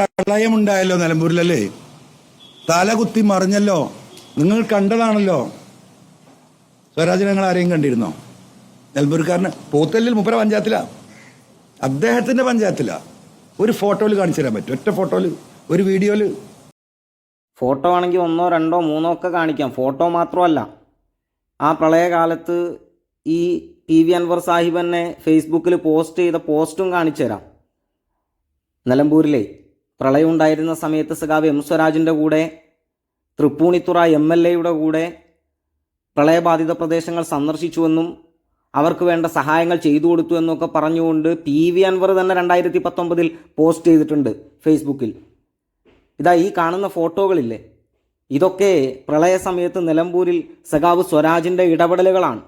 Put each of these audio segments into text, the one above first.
പ്രളയമുണ്ടായല്ലോ നിലമ്പൂരിലല്ലേ? തല കുത്തി മറിഞ്ഞല്ലോ. നിങ്ങൾ കണ്ടതാണല്ലോ. സ്വരാജ് ആരെയും കണ്ടിരുന്നോ? നിലമ്പൂർക്കാരന് പോത്തല്ലിൽ മുപ്പര പഞ്ചായത്തിലാ. അദ്ദേഹത്തിന്റെ പഞ്ചായത്തിലാ. ഒരു ഫോട്ടോയിൽ കാണിച്ചു തരാൻ പറ്റും. ഒറ്റ ഫോട്ടോയിൽ ഒരു വീഡിയോയിൽ. ഫോട്ടോ ആണെങ്കിൽ ഒന്നോ രണ്ടോ മൂന്നോ ഒക്കെ കാണിക്കാം. ഫോട്ടോ മാത്രമല്ല. ആ പ്രളയകാലത്ത് ഈ ടി വി അൻവർ സാഹിബ് തന്നെ ഫേസ്ബുക്കിൽ പോസ്റ്റ് ചെയ്ത പോസ്റ്റും കാണിച്ചു തരാം. നിലമ്പൂരിലെ. പ്രളയം ഉണ്ടായിരുന്ന സമയത്ത് സഖാവ് എം സ്വരാജിന്റെ കൂടെ തൃപ്പൂണിത്തുറ എം എൽ എയുടെ കൂടെ പ്രളയബാധിത പ്രദേശങ്ങൾ സന്ദർശിച്ചുവെന്നും അവർക്ക് വേണ്ട സഹായങ്ങൾ ചെയ്തു കൊടുത്തു എന്നൊക്കെ പറഞ്ഞുകൊണ്ട് പി വി അൻവർ തന്നെ രണ്ടായിരത്തി പത്തൊമ്പതിൽ പോസ്റ്റ് ചെയ്തിട്ടുണ്ട് ഫേസ്ബുക്കിൽ. ഇതാ ഈ കാണുന്ന ഫോട്ടോകളില്ലേ? ഇതൊക്കെ പ്രളയ സമയത്ത് നിലമ്പൂരിൽ സഖാവ് സ്വരാജിന്റെ ഇടപെടലുകളാണ്.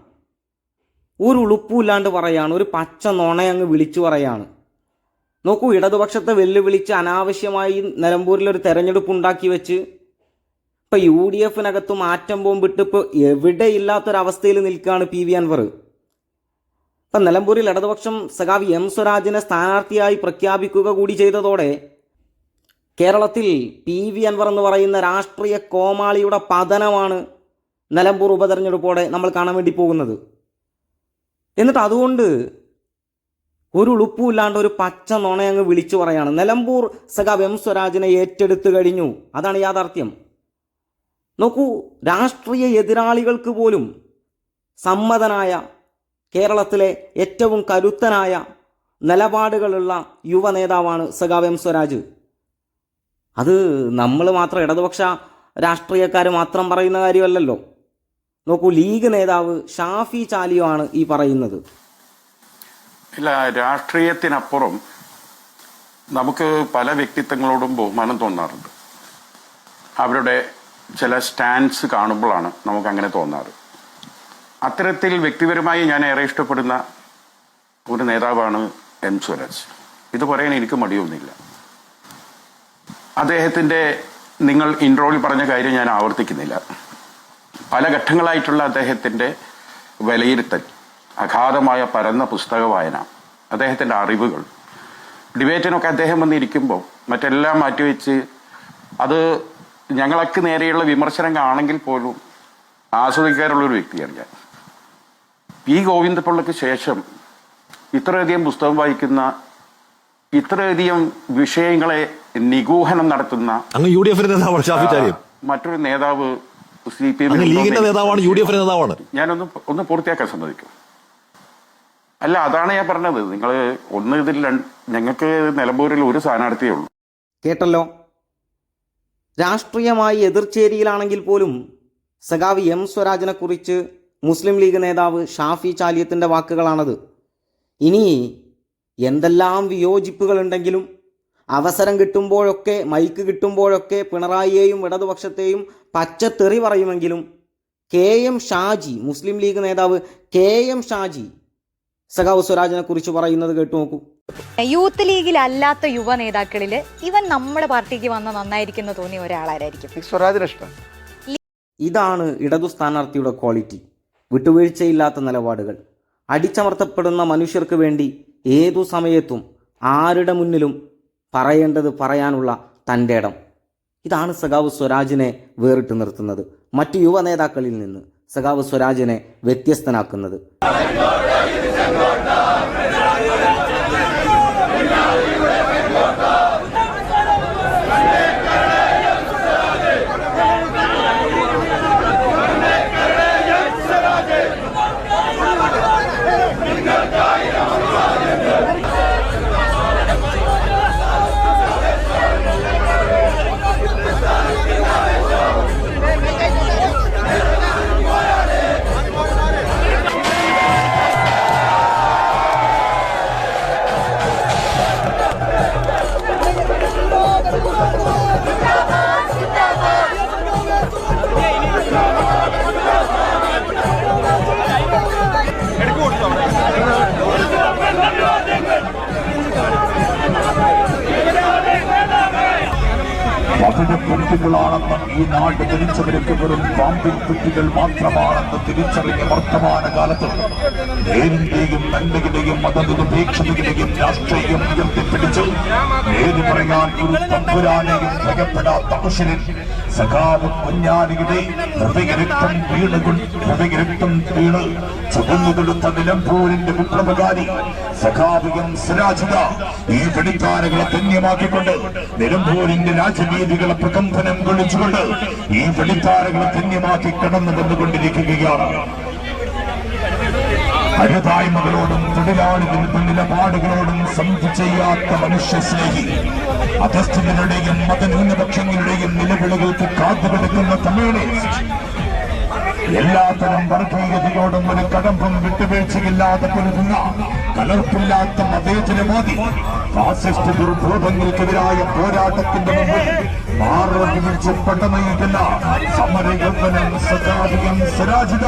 ഒരു ഉളുപ്പുമില്ലാണ്ട് പറയാണ് ഒരു പച്ച നുണയങ്ങ് വിളിച്ചു പറയാണ്. നോക്കൂ ഇടതുപക്ഷത്തെ വെല്ലുവിളിച്ച് അനാവശ്യമായി നിലമ്പൂരിൽ ഒരു തെരഞ്ഞെടുപ്പ് ഉണ്ടാക്കി വെച്ച് ഇപ്പം യു ഡി എഫിനകത്ത് മാറ്റം ബോംബിട്ട് ഇപ്പോൾ എവിടെയില്ലാത്തൊരവസ്ഥയിൽ നിൽക്കുകയാണ് പി വി അൻവർ. ഇപ്പം നിലമ്പൂരിൽ ഇടതുപക്ഷം സഖാവ് എം സ്വരാജിനെ സ്ഥാനാർത്ഥിയായി പ്രഖ്യാപിക്കുക കൂടി ചെയ്തതോടെ കേരളത്തിൽ പി വി അൻവർ എന്ന് പറയുന്ന രാഷ്ട്രീയ കോമാളിയുടെ പതനമാണ് നിലമ്പൂർ ഉപതെരഞ്ഞെടുപ്പോടെ നമ്മൾ കാണാൻ വേണ്ടി പോകുന്നത്. എന്നിട്ട് അതുകൊണ്ട് ഒരു ഉളുപ്പുമില്ലാണ്ട് ഒരു പച്ച നുണയങ്ങ് വിളിച്ചു പറയാണ്. നിലമ്പൂർ സഖാവ് എം സ്വരാജിനെ ഏറ്റെടുത്തു കഴിഞ്ഞു. അതാണ് യാഥാർത്ഥ്യം. നോക്കൂ രാഷ്ട്രീയ എതിരാളികൾക്ക് പോലും സമ്മതനായ കേരളത്തിലെ ഏറ്റവും കരുത്തനായ നിലപാടുകളുള്ള യുവ നേതാവാണ് സഖാവ് എം സ്വരാജ്. അത് നമ്മൾ മാത്രം ഇടതുപക്ഷ രാഷ്ട്രീയക്കാർ മാത്രം പറയുന്ന കാര്യമല്ലല്ലോ. നോക്കൂ ലീഗ് നേതാവ് ഷാഫി ചാലിയോ ആണ് ഈ പറയുന്നത്. രാഷ്ട്രീയത്തിനപ്പുറം നമുക്ക് പല വ്യക്തിത്വങ്ങളോടും ബഹുമാനം തോന്നാറുണ്ട്. അവരുടെ ചില സ്റ്റാൻഡ്സ് കാണുമ്പോഴാണ് നമുക്ക് അങ്ങനെ തോന്നാറ്. അത്തരത്തിൽ വ്യക്തിപരമായി ഞാൻ ഏറെ ഇഷ്ടപ്പെടുന്ന ഒരു നേതാവാണ് എം സ്വരാജ് ഇത് പറയാൻ എനിക്ക് മടിയൊന്നുമില്ല. അദ്ദേഹത്തിന്റെ നിങ്ങൾ ഇൻട്രോയിൽ പറഞ്ഞ കാര്യം ഞാൻ ആവർത്തിക്കുന്നില്ല. പല ഘട്ടങ്ങളായിട്ടുള്ള അദ്ദേഹത്തിന്റെ വിലയിരുത്തൽ അഗാധമായ പരന്ന പുസ്തക വായന അദ്ദേഹത്തിന്റെ അറിവുകൾ. ഡിബേറ്റിനൊക്കെ അദ്ദേഹം വന്നിരിക്കുമ്പോൾ മറ്റെല്ലാം മാറ്റിവെച്ച് അത് ഞങ്ങളൊക്കെ നേരെയുള്ള വിമർശനം ആണെങ്കിൽ പോലും ആസ്വദിക്കാറുള്ളൊരു വ്യക്തിയാണ് ഞാൻ. പി ഗോവിന്ദപിള്ളയ്ക്ക് ശേഷം ഇത്രയധികം പുസ്തകം വായിക്കുന്ന ഇത്രയധികം വിഷയങ്ങളെ നിഗൂഹനം നടത്തുന്ന അങ്ങ് യു ഡി എഫിന്റെ നേതാവാണ് ഷാഫി ചാരിയം മറ്റൊരു നേതാവ് സി പി എം നേതാവാണ് യു ഡി എഫിന്റെ നേതാവാണ്. ഞാനൊന്ന് ഒന്ന് പൂർത്തിയാക്കാൻ സമ്മതിക്കും. അല്ല അതാണ് ഞാൻ പറഞ്ഞത്. നിങ്ങൾ ഒന്ന് ഇതിൽ ഞങ്ങൾക്ക് നിലമ്പൂരിൽ ഒരു സ്ഥാനാർത്ഥിയേ ഉള്ളൂ. കേട്ടല്ലോ? രാഷ്ട്രീയമായി എതിർചേരിയിലാണെങ്കിൽ പോലും സഖാവ് എം സ്വരാജിനെ കുറിച്ച് മുസ്ലിം ലീഗ് നേതാവ് ഷാഫി ചാലിയത്തിന്റെ വാക്കുകളാണത്. ഇനി എന്തെല്ലാം വിയോജിപ്പുകളുണ്ടെങ്കിലും അവസരം കിട്ടുമ്പോഴൊക്കെ മൈക്ക് കിട്ടുമ്പോഴൊക്കെ പിണറായിയെയും ഇടതുപക്ഷത്തെയും പച്ചത്തെറി പറയുമെങ്കിലും കെ എം ഷാജി മുസ്ലിം ലീഗ് നേതാവ് കെ എം ഷാജി സഖാവ് സ്വരാജിനെ കുറിച്ച് പറയുന്നത് കേട്ടു നോക്കൂ. യൂത്ത് ലീഗിൽ അല്ലാത്ത യുവ നേതാക്കളിൽ ഇവൻ നമ്മുടെ പാർട്ടിക്ക് വന്ന നന്നായിരിക്കുന്ന തോന്നിയ ഒരാളായിരിക്കും സ്വരാജിന് ഇഷ്ടം. ഇതാണ് ഇടതു സ്ഥാനാർത്ഥിയുടെ ക്വാളിറ്റി വിട്ടുവീഴ്ചയില്ലാത്ത നിലപാടുകൾ. അടിച്ചമർത്തപ്പെടുന്ന മനുഷ്യർക്ക് വേണ്ടി ഏതു സമയത്തും ആരുടെ മുന്നിലും പറയേണ്ടത് പറയാനുള്ള തന്റെ ഇടം. ഇതാണ് സഖാവ് സ്വരാജിനെ വേറിട്ട് നിർത്തുന്നത്. മറ്റ് യുവ നേതാക്കളിൽ നിന്ന് സഖാവ് സ്വരാജിനെ വ്യത്യസ്തനാക്കുന്നത്. your love. Okay. കുട്ടികളാണെന്ന് ഈ നാട് ജനിച്ചവരൊക്കെ വെറും പാമ്പിൻ കുട്ടികൾ മാത്രമാണെന്ന് തിരിച്ചറിഞ്ഞ വർത്തമാന കാലത്ത് നേരിന്റെയും നന്മയുടെയും മതനിരപേക്ഷതയുടെയും രാഷ്ട്രീയം ഉയർത്തിപ്പിടിച്ച് നേര് പറയാൻ ഒരു തമ്പുരാനെയും ഭയപ്പെടാത്ത മനുഷ്യരിൽ സഖാവ് കുഞ്ഞാലിയുടെ ഹൃദയരക്തം വീണുകൊണ്ട് ഹൃദയരക്തം വീണ്. ചുവന്നുകൊടുത്ത നിലമ്പൂരിന്റെ വിപ്ലവകാരി സഖാവികം സിരാജിത ഈ പിടിത്താരകളെ ധന്യമാക്കിക്കൊണ്ട് നിലമ്പൂരിന്റെ രാജവീതികളെ പ്രകമ്പനം കൊള്ളിച്ചുകൊണ്ട് ഈ പിടിത്താരകളെ ധന്യമാക്കി കടന്നു വന്നുകൊണ്ടിരിക്കുകയാണ്. അരുതായ്മകളോടും തൊഴിലാളികൾ നിലപാടുകളോടും സന്ധി ചെയ്യാത്ത മനുഷ്യ സ്നേഹി അധസ്ഥിതരുടെയും മതന്യൂനപക്ഷങ്ങളുടെയും നിലവിളികൾക്ക് കാത്തുകിടക്കുന്ന കമ്മ്യൂണിസ്റ്റ് എല്ലാത്തരം വർഗീയതയോടും ഒരു കടമ്പും വിട്ടുവീഴ്ചയില്ലാതെ കൊടുക്കുന്ന കലർപ്പില്ലാത്ത മതേതരവാദി ഫാസിസ്റ്റ് ദുർബോധങ്ങൾക്കെതിരായ പോരാട്ടത്തിന്റെ മുമ്പിൽ മാറുവിളിച്ച് പട്ടനയിക്കുന്ന സമരയൗവനം സജാതികം സരാജിത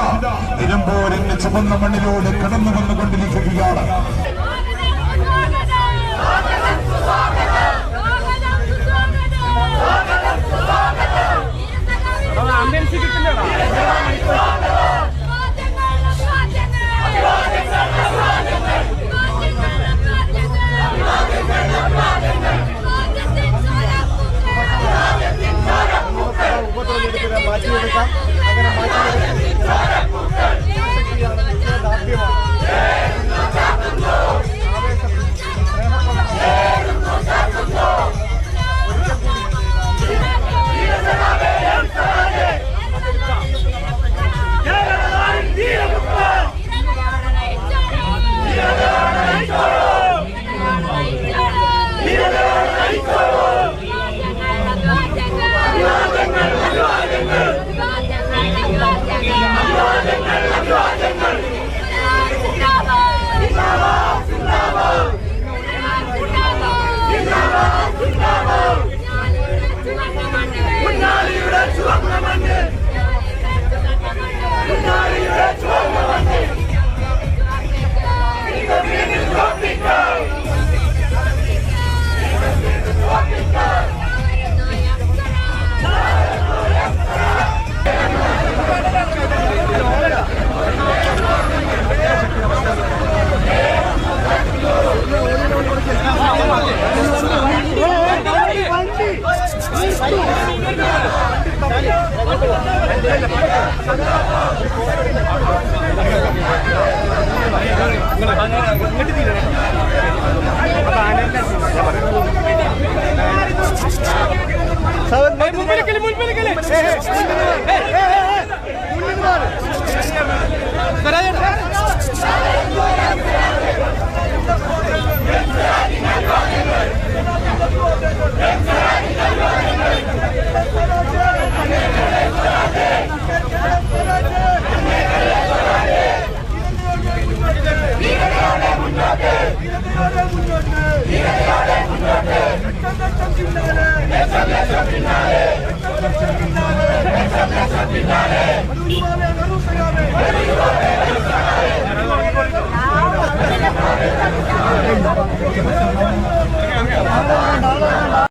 നിരമ്പോരിന്റെ ചുവന്ന മണ്ണിലൂടെ കടന്നു വന്നുകൊണ്ടിരിക്കുകയാണ് ഇങ്ങോട്ട്